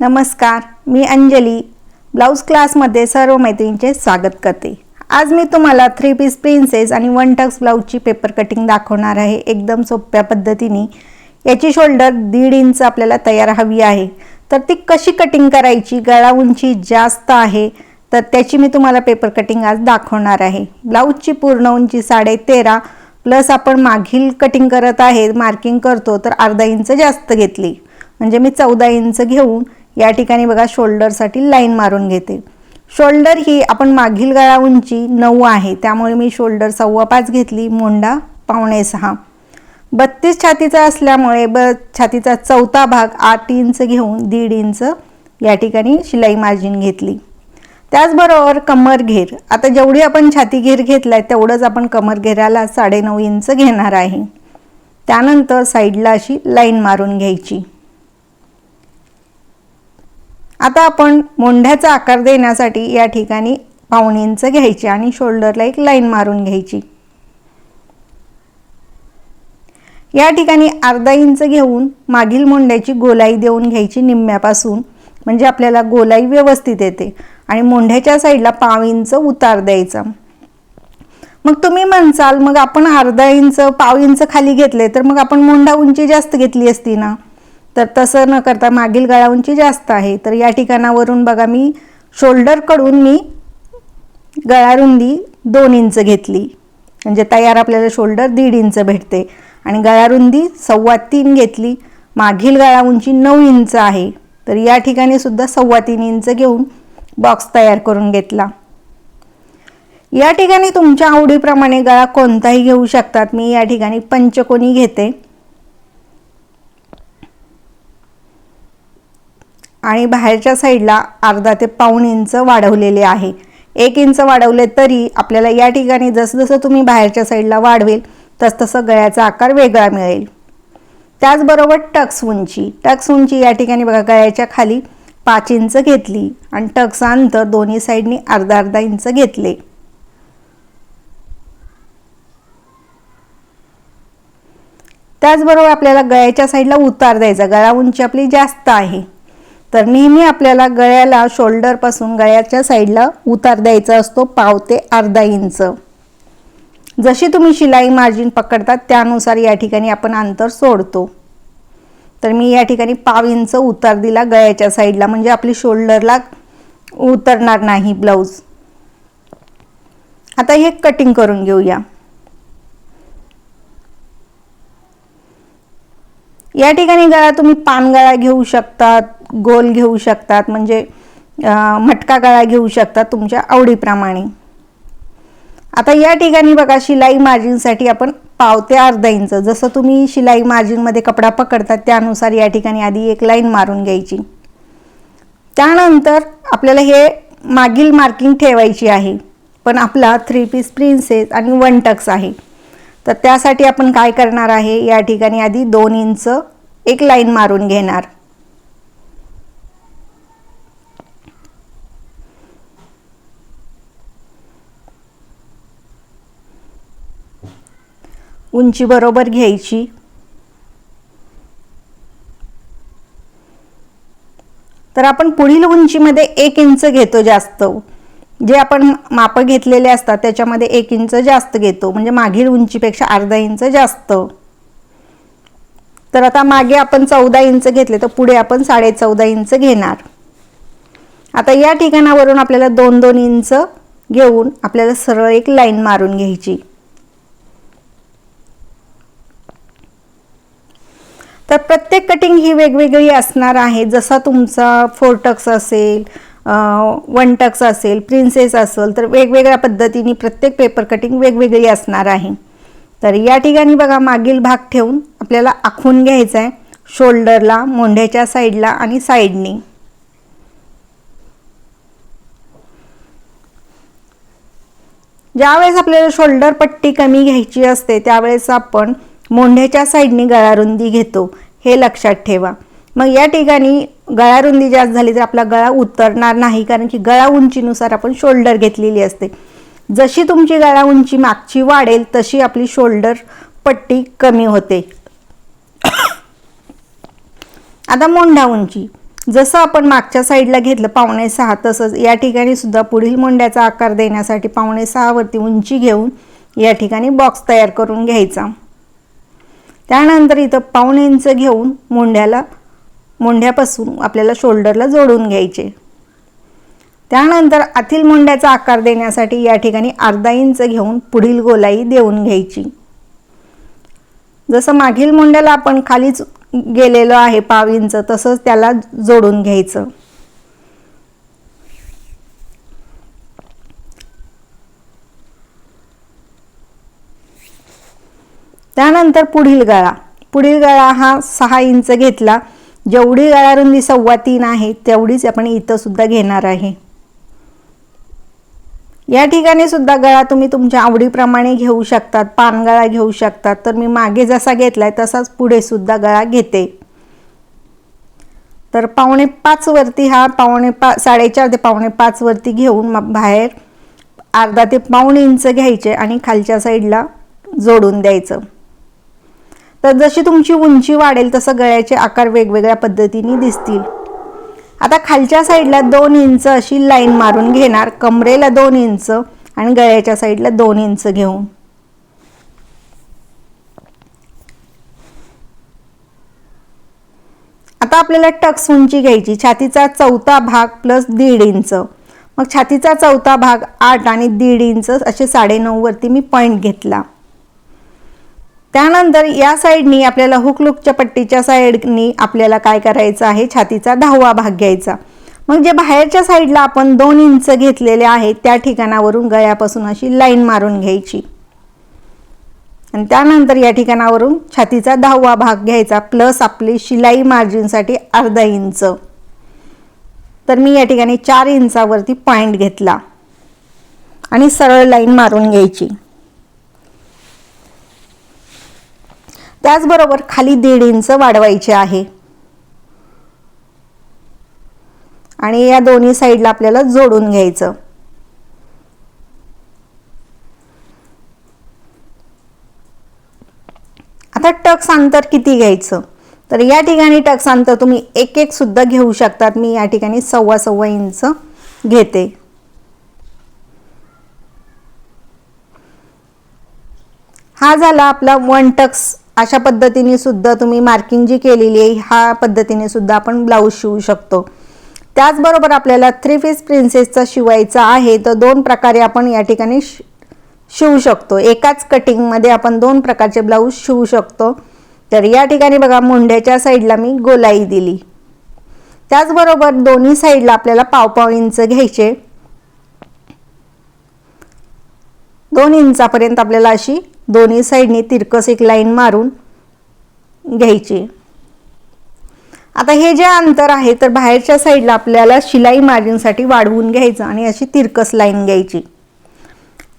नमस्कार मी अंजली. ब्लाऊज क्लासमध्ये सर्व मैत्रिणींचे स्वागत करते. आज मी तुम्हाला थ्री पीस प्रिन्सेस आणि वन टक्स ब्लाऊजची पेपर कटिंग दाखवणार आहे. एकदम सोप्या पद्धतीने. याची शोल्डर दीड इंच आपल्याला तयार हवी आहे. तर ती कशी कटिंग करायची गळा उंची जास्त आहे तर त्याची मी तुम्हाला पेपर कटिंग आज दाखवणार आहे. ब्लाऊजची पूर्ण उंची साडे तेरा प्लस आपण मागील कटिंग करत आहे मार्किंग करतो तर अर्धा इंच जास्त घेतली. म्हणजे मी चौदा इंच घेऊन या ठिकाणी बघा शोल्डरसाठी लाईन मारून घेते. शोल्डर ही आपण मागील गळा उंची नऊ आहे. त्यामुळे मी शोल्डर सव्वा पाच घेतली मोंडा पावणे सहा. बत्तीस छातीचा असल्यामुळे ब छातीचा चौथा भाग आठ इंच घेऊन दीड इंच या ठिकाणी शिलाई मार्जिन घेतली. त्याचबरोबर कमर घेर. आता जेवढी आपण छाती घेर घेतलाय तेवढंच आपण कमर घेराला साडेनऊ इंच घेणार आहे. त्यानंतर साईडला अशी लाईन मारून घ्यायची. आता आपण मोंढ्याचा आकार देण्यासाठी या ठिकाणी पाहुणींचं घ्यायची आणि शोल्डरला एक लाईन मारून घ्यायची. या ठिकाणी अर्धा इंच घेऊन मागील मोंढ्याची गोलाई देऊन घ्यायची निम्म्यापासून. म्हणजे आपल्याला गोलाई व्यवस्थित येते. आणि मोंढ्याच्या साईडला पाव इंच उतार द्यायचा. मग तुम्ही म्हणसाल मग आपण अर्धा इंच पाव इंच खाली घेतले तर मग आपण मोंढा उंची जास्त घेतली असती ना? तर तसं न करता मागील गळा उंची जास्त आहे. तर या ठिकाणावरून बघा मी शोल्डरकडून मी गळा रुंदी दोन इंच घेतली. म्हणजे तयार आपल्याला शोल्डर दीड इंच भेटते. आणि गळा रुंदी सव्वा तीन घेतली. मागील गळा उंची नऊ इंच आहे. तर या ठिकाणी सुद्धा सव्वा तीन इंच घेऊन बॉक्स तयार करून घेतला. या ठिकाणी तुमच्या आवडीप्रमाणे गळा कोणताही घेऊ शकतात. मी या ठिकाणी पंचकोनी घेते. आणि बाहेरच्या साईडला अर्धा ते पाऊण इंच वाढवलेले आहे. एक इंच वाढवले तरी आपल्याला या ठिकाणी जसजसं तुम्ही बाहेरच्या साईडला वाढवेल तसतसं गळ्याचा आकार वेगळा मिळेल. त्याचबरोबर टक्स उंची. टक्स उंची या ठिकाणी बघा गळ्याच्या खाली पाच इंच घेतली आणि टक्स अंतर दोन्ही साईडनी अर्धा अर्धा इंच घेतले. त्याचबरोबर आपल्याला गळ्याच्या साईडला उतार द्यायचा. गळा उंची आपली जास्त आहे. तर नेहमी आपल्याला गळ्याला शोल्डरपासून गळ्याच्या साईडला उतार द्यायचा असतो पाव ते अर्धा इंच. जशी तुम्ही शिलाई मार्जिन पकडतात त्यानुसार या ठिकाणी आपण अंतर सोडतो. तर मी या ठिकाणी पाव इंच उतार दिला गळ्याच्या साईडला म्हणजे आपली शोल्डरला उतरणार नाही ब्लाऊज आता हे कटिंग करून घेऊया. या ठिकाणी गळा तुम्ही पान गळा घेऊ शकतात गोल घेऊ शकतात म्हणजे मटका गळा घेऊ शकतात तुमच्या आवडीप्रमाणे. आता या ठिकाणी बघा शिलाई मार्जिनसाठी आपण पाव ते अर्धा इंच. जसं तुम्ही शिलाई मार्जिनमध्ये कपडा पकडतात त्यानुसार या ठिकाणी आधी एक लाईन मारून घ्यायची. त्यानंतर आपल्याला हे मागील मार्किंग ठेवायची आहे. पण आपला थ्री पीस प्रिन्सेस आणि वन टक्स आहे. तर त्यासाठी आपण काय करणार आहे? या ठिकाणी आधी दोन इंच एक लाईन मारून घेणार. उंची बरोबर घ्यायची. तर आपण पुढील उंचीमध्ये एक इंच घेतो जास्त. जे आपण मापं घेतलेले असतात त्याच्यामध्ये एक इंच जास्त घेतो. म्हणजे मागील उंचीपेक्षा अर्धा इंच जास्त. तर आता मागे आपण चौदा इंच घेतले तर पुढे आपण साडे चौदा इंच घेणार. आता या ठिकाणावरून आपल्याला दोन दोन इंच घेऊन आपल्याला सरळ एक लाईन मारून घ्यायची. तर प्रत्येक कटिंग ही वेगवेगळी असणार आहे. जसा तुमचा फोरटक्स असेल वन टक्स असेल प्रिन्सेस असेल तर वेगवेगळ्या पद्धतीने प्रत्येक पेपर कटिंग वेगवेगळी असणार आहे. तर या ठिकाणी बघा मागील भाग ठेवून आपल्याला आखून घ्यायचा आहे शोल्डरला मोंढ्याच्या साईडला आणि साईडनी ज्यावेळेस आपल्याला शोल्डर पट्टी कमी घ्यायची असते त्यावेळेस आपण मोंढ्याच्या साईडने गळारुंदी घेतो हे लक्षात ठेवा. मग या ठिकाणी गळारुंदी जास्त झाली तर आपला गळा उतरणार नाही कारण की गळा उंचीनुसार आपण शोल्डर घेतलेली असते. जशी तुमची गळा उंची मागची वाढेल तशी आपली शोल्डर पट्टी कमी होते. आता मोंढा उंची. जसं आपण मागच्या साईडला घेतलं पावणे सहा तसंच या ठिकाणी सुद्धा पुढील मोंड्याचा आकार देण्यासाठी पावणे सहावरती उंची घेऊन या ठिकाणी बॉक्स तयार करून घ्यायचा. त्यानंतर इथं पावणे इंच घेऊन मुंड्याला मुंड्यापासून आपल्याला शोल्डरला जोडून घ्यायचे. त्यानंतर आतील मुंड्याचा आकार देण्यासाठी या ठिकाणी अर्धा इंच घेऊन पुढील गोलाई देऊन घ्यायची. जसं मागील मुंड्याला आपण खालीच गेलेलो आहे पाव इंच तसंच त्याला जोडून घ्यायचं. त्यानंतर पुढील गळा. पुढील गळा हा सहा इंच घेतला. जेवढी गळा रुंदी सव्वा तीन आहे तेवढीच आपण इथं सुद्धा घेणार आहे. या ठिकाणी सुद्धा गळा तुम्ही तुमच्या आवडीप्रमाणे घेऊ शकतात पानगळा घेऊ शकतात. तर मी मागे जसा घेतलाय तसाच पुढे सुद्धा गळा घेते. तर पावणे पाच वरती हा पावणे पा साडेचार ते पावणे पाच वरती घेऊन मग बाहेर अर्धा ते पाऊण इंच घ्यायचे आणि खालच्या साईडला जोडून द्यायचं. तर जशी तुमची उंची वाढेल तसं गळ्याचे आकार वेगवेगळ्या पद्धतीने दिसतील. आता खालच्या साईडला दोन इंच अशी लाईन मारून घेणार. कमरेला दोन इंच आणि गळ्याच्या साईडला दोन इंच घेऊन. आता आपल्याला टक्स उंची घ्यायची. छातीचा चौथा भाग प्लस दीड इंच. मग छातीचा चौथा भाग आठ आणि दीड इंच असे साडेनऊ वरती मी पॉईंट घेतला. त्यानंतर या साईडनी आपल्याला हुकलुकच्या पट्टीच्या साईडनी आपल्याला काय करायचं आहे? छातीचा दहावा भाग घ्यायचा. मग जे बाहेरच्या साईडला आपण दोन इंच घेतलेले आहे त्या ठिकाणावरून गळ्यापासून अशी लाईन मारून घ्यायची. आणि त्यानंतर या ठिकाणावरून छातीचा दहावा भाग घ्यायचा प्लस आपली शिलाई मार्जिनसाठी अर्धा इंच. तर मी या ठिकाणी चार इंचावरती पॉईंट घेतला. आणि सरळ लाईन मारून घ्यायची. त्याचबरोबर खाली दीड इंच वाढवायचे आहे. आणि या दोन्ही साईडला आपल्याला जोडून घ्यायचं. आता टक्स अंतर किती घ्यायचं? तर या ठिकाणी टक्स अंतर तुम्ही एक एक सुद्धा घेऊ शकतात. मी या ठिकाणी सव्वा सव्वा इंच घेते. हा झाला आपला वन टक्स अशा पद्धतीने सुद्धा तुम्ही मार्किंग जी केलेली आहे ह्या पद्धतीने सुद्धा आपण ब्लाऊज शिवू शकतो. त्याचबरोबर आपल्याला थ्री पीस प्रिन्सेसचा शिवायचा आहे तर दोन प्रकारे आपण या ठिकाणी शिवू शकतो. एकाच कटिंगमध्ये आपण दोन प्रकारचे ब्लाऊज शिवू शकतो. तर या ठिकाणी बघा मुंड्याच्या साईडला मी गोलाई दिली. त्याचबरोबर दोन्ही साईडला आपल्याला पावपाव इंच घ्यायचे. दोन इंचापर्यंत आपल्याला अशी दोन्ही साईडनी तिरकस एक लाईन मारून घ्यायची. आता हे जे अंतर आहे तर बाहेरच्या साईडला आपल्याला शिलाई मार्जिनसाठी वाढवून घ्यायचं आणि अशी तिरकस लाईन घ्यायची.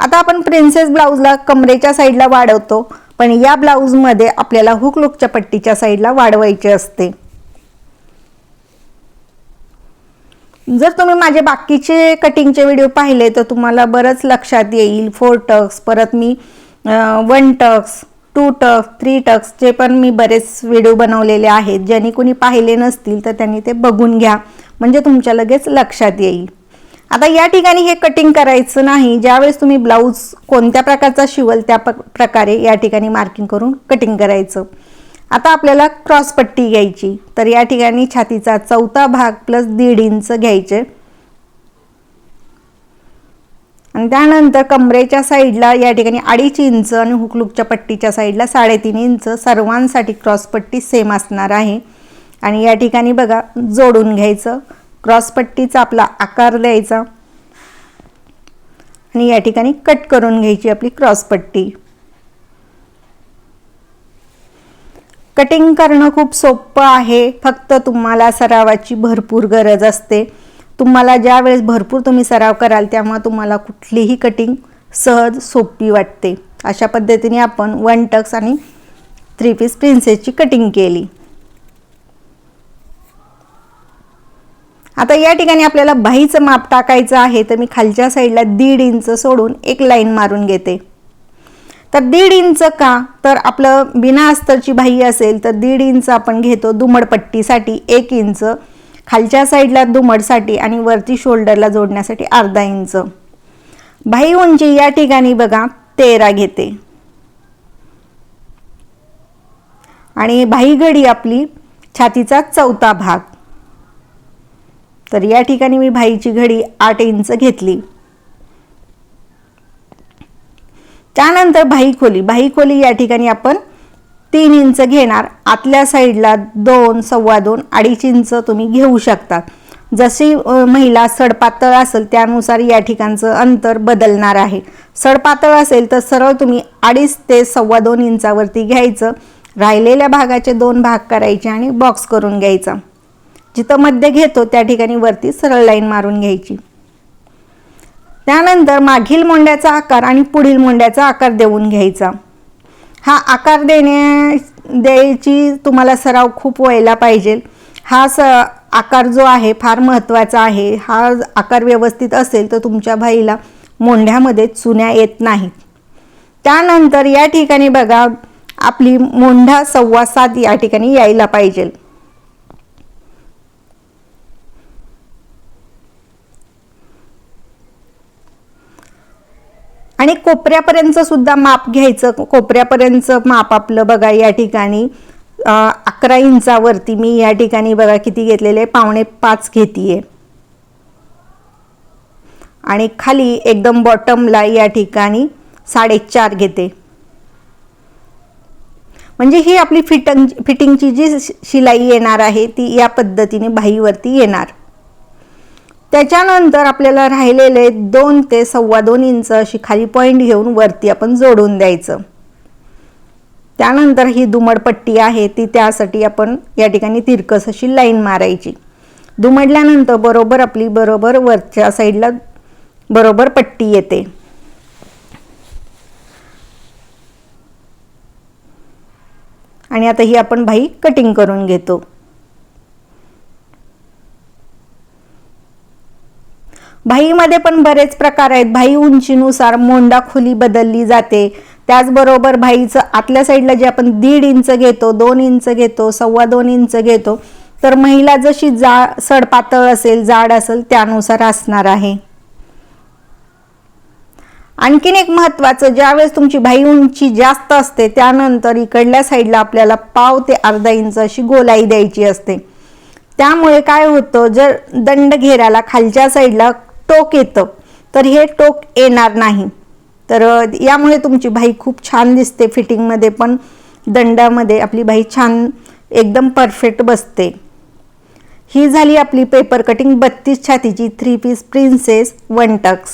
आता आपण प्रिन्सेस ब्लाऊजला कमरेच्या साईडला वाढवतो पण या ब्लाऊजमध्ये आपल्याला हुक लुकच्या पट्टीच्या साईडला वाढवायचे असते. जर तुम्ही माझे बाकीचे कटिंगचे व्हिडिओ पाहिले तर तुम्हाला बरंच लक्षात येईल फोर टक्स परत मी one tucks two tucks three tucks जे पण मी बरेच व्हिडिओ बनवलेले आहेत. ज्यांनी कोणी पाहिले नसतील तर त्यांनी ते बघून घ्या. म्हणजे तुमच्या लगेच लक्षात येईल. आता या ठिकाणी हे कटिंग करायचं नाही. ज्यावेळेस तुम्ही ब्लाऊज कोणत्या प्रकारचा शिवल त्या प्रकारे या ठिकाणी मार्किंग करून कटिंग करायचं. आता आपल्याला क्रॉस पट्टी घ्यायची. तर या ठिकाणी छातीचा चौथा भाग प्लस दीड इंच घ्यायचे. आणि त्यानंतर कमरेच्या साईडला या ठिकाणी अडीच इंच आणि हुकलुकच्या पट्टीच्या साईडला साडेतीन इंच सर्वांसाठी क्रॉसपट्टी सेम असणार आहे. आणि या ठिकाणी बघा जोडून घ्यायचं. क्रॉसपट्टीचा आपला आकार द्यायचा. आणि या ठिकाणी कट करून घ्यायची आपली क्रॉसपट्टी कटिंग करणं खूप सोपं आहे. फक्त तुम्हाला सरावाची भरपूर गरज असते. तुम्हाला ज्या वेळेस भरपूर तुम्ही सराव कराल तेव्हा तुम्हाला कुठलीही कटिंग सहज सोपी वाटते. अशा पद्धतीने आपण वन टक्स आणि थ्री पीस प्रिन्सेसची कटिंग केली. आता या ठिकाणी आपल्याला बाहीचं माप टाकायचं आहे तर मी खालच्या साईडला दीड इंच सोडून एक लाईन मारून घेते. तर दीड इंच का? तर आपलं बिना अस्तरची बाही असेल तर दीड इंच आपण घेतो दुमडपट्टीसाठी एक इंच खालच्या साईडला दुमडसाठी आणि वरती शोल्डरला जोडण्यासाठी अर्धा इंच. भाई उंची या ठिकाणी बघा तेरा घेते. आणि भाई घडी आपली छातीचा चौथा भाग. तर या ठिकाणी मी भाईची घडी आठ इंच घेतली. त्यानंतर भाई खोली. भाई खोली या ठिकाणी आपण तीन इंच घेणार. आतल्या साईडला दोन सव्वा दोन अडीच इंच तुम्ही घेऊ शकता. जशी महिला सडपातळ असेल त्यानुसार या ठिकाणचं अंतर बदलणार आहे. सडपातळ असेल तर सरळ तुम्ही अडीच ते सव्वा दोन इंचावरती घ्यायचं. राहिलेल्या भागाचे दोन भाग करायचे आणि बॉक्स करून घ्यायचा. जिथं मध्य घेतो त्या ठिकाणी वरती सरळ लाईन मारून घ्यायची. त्यानंतर मागील मोंड्याचा आकार आणि पुढील मोंड्याचा आकार देऊन घ्यायचा. हा आकार देण्या द्यायची तुम्हाला सराव खूप व्हायला पाहिजे. हा स आकार जो आहे फार महत्त्वाचा आहे. हा आकार व्यवस्थित असेल तर तुमच्या भाईला मोंढ्यामध्ये चुन्या येत नाहीत. त्यानंतर या ठिकाणी बघा आपली मोंढा सव्वा सात या ठिकाणी यायला पाहिजे. आणि कोपऱ्यापर्यंत सुद्धा माप घ्यायचं. कोपऱ्यापर्यंत माप आपलं बघा या ठिकाणी. अकरा इंचावरती मी या ठिकाणी बघा किती घेतलेले पावणे पाच घेतीये. आणि खाली एकदम बॉटमला या ठिकाणी साडेचार घेते. म्हणजे ही आपली फिटंग फिटिंगची जी शिलाई येणार आहे ती या पद्धतीने बाहीवरती येणार. त्याच्यानंतर आपल्याला राहिलेले दोन ते सव्वा दोन इंच अशी खाली पॉईंट घेऊन वरती आपण जोडून द्यायचं. त्यानंतर ही दुमड पट्टी आहे ती त्यासाठी आपण या ठिकाणी तिरकस अशी लाईन मारायची. दुमडल्यानंतर बरोबर आपली बरोबर वरच्या साईडला बरोबर पट्टी येते. आणि आता ही आपण भाई कटिंग करून घेतो. भाईमध्ये पण बरेच प्रकार आहेत. भाई उंचीनुसार मोंडा खोली बदलली जाते. त्याचबरोबर भाईचं आतल्या साईडला जे आपण दीड इंच घेतो दोन इंच घेतो सव्वा दोन इंच घेतो तर महिला जशी जा सडपातळ असेल जाड असेल त्यानुसार असणार आहे. आणखीन एक महत्वाचं ज्यावेळेस तुमची भाई उंची जास्त असते त्यानंतर इकडल्या साईडला आपल्याला पाव ते अर्धा इंच अशी गोलाई द्यायची असते. त्यामुळे काय होतं जर दंड घेराला खालच्या साईडला टोक येतं तर हे टोक येणार नाही. तर यामुळे तुमची बाई खूप छान दिसते फिटिंगमध्ये पण दंडामध्ये आपली बाई छान एकदम परफेक्ट बसते. ही झाली आपली पेपर कटिंग बत्तीस छातीची three piece princess one tucks.